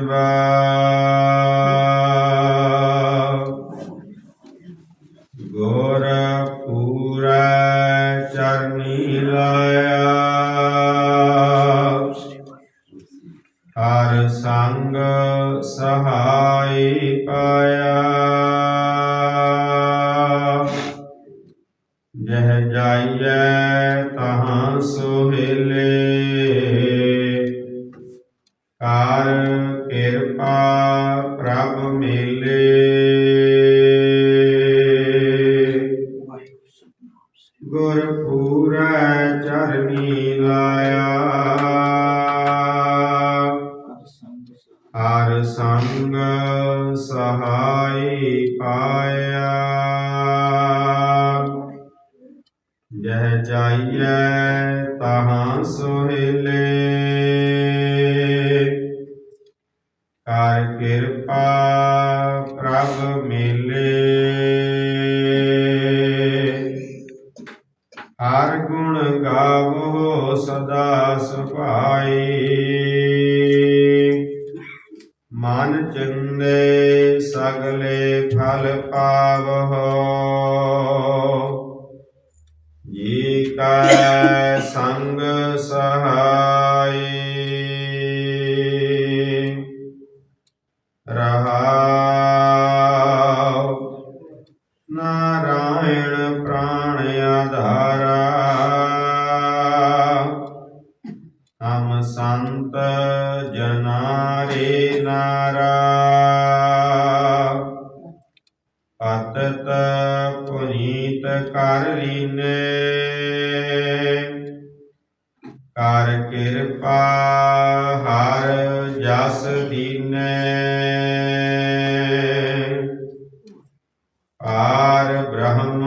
ਪੰਜਵਾ ਗੁਰ ਪੂਰੈ ਚਰਨੀ ਲਾਇਆ। ਹਰ ਸੰਗ ਸਹਾਈ ਪਾਇਆ। ਜਹ ਜਾਈਐ ਤਹਾਂ ਸੁਹੇਲੇ। ਜਾਈਐ ਤਹਾਂ ਸੁਹੇਲੇ। ਕਰ ਕਿਰਪਾ ਪ੍ਰਭ ਮਿਲੇ। ਹਰ ਗੁਣ ਗਾਵੋ ਸਦਾ ਸੁਭਾਈ। ਮਨ ਚੰਦੇ ਸਗਲੇ ਫਲ ਪਾਵੋ। ਕੈ ਸੰਗ ਸਹਾਈ। ਰਹਾਉ ਨਾਰਾਇਣ ਪ੍ਰਾਣ ਆਧਾਰਾ। ਹਮ ਸੰਤ ਜਨਾਰੇ ਨਾਰਾ। ਪਤਤ ਪੁਨੀਤ ਕਰ ਲੀਨੇ ਕਰ ਕਿਰਪਾ ਹਰ ਜਸ ਦੀਨੇ। ਪਾਰ ਬ੍ਰਹਮ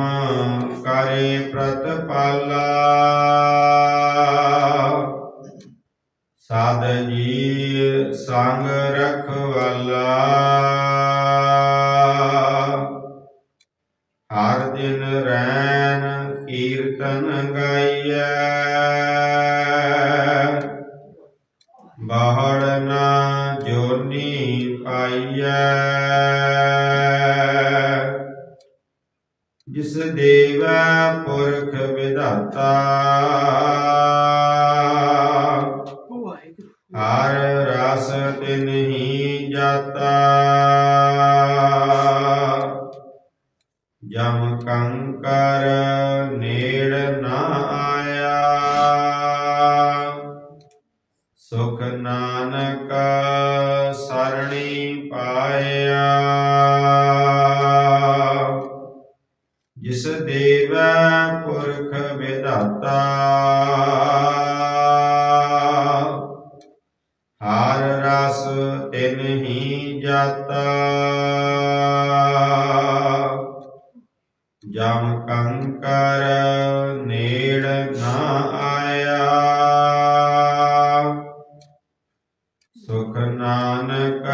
ਕਰੇ ਪ੍ਰਤਪਾਲਾ। ਸਾਧ ਜੀ ਸੰਗ ਰਖਵਾਲਾ। ਹਰ ਦਿਨ ਰੈਣ ਕੀਰਤਨ ਗਾਈਐ। ਬਾਹੜ ਨਾ ਜੋਨੀ ਪਾਈਐ। ਜਿਸ ਦੇਵੈ ਪੁਰਖ ਵਿਧਾਤਾ। ਹਰ ਰਸ ਤਿਨ ਹੀ ਜਾਤਾ। ਜਮ ਕੰਕਰ ਪਾਇਆ। ਜਿਸ ਦੇਵੈ ਪੁਰਖ ਵਿਦਾਤਾ ਹਰ ਰਸ ਤਿਨ ਹੀ ਜਾਤਾ। ਜਮ ਕੰਕਰ ਨੇੜ ਨਾ ਆਇਆ। ਸੁਖ ਨਾਨਕ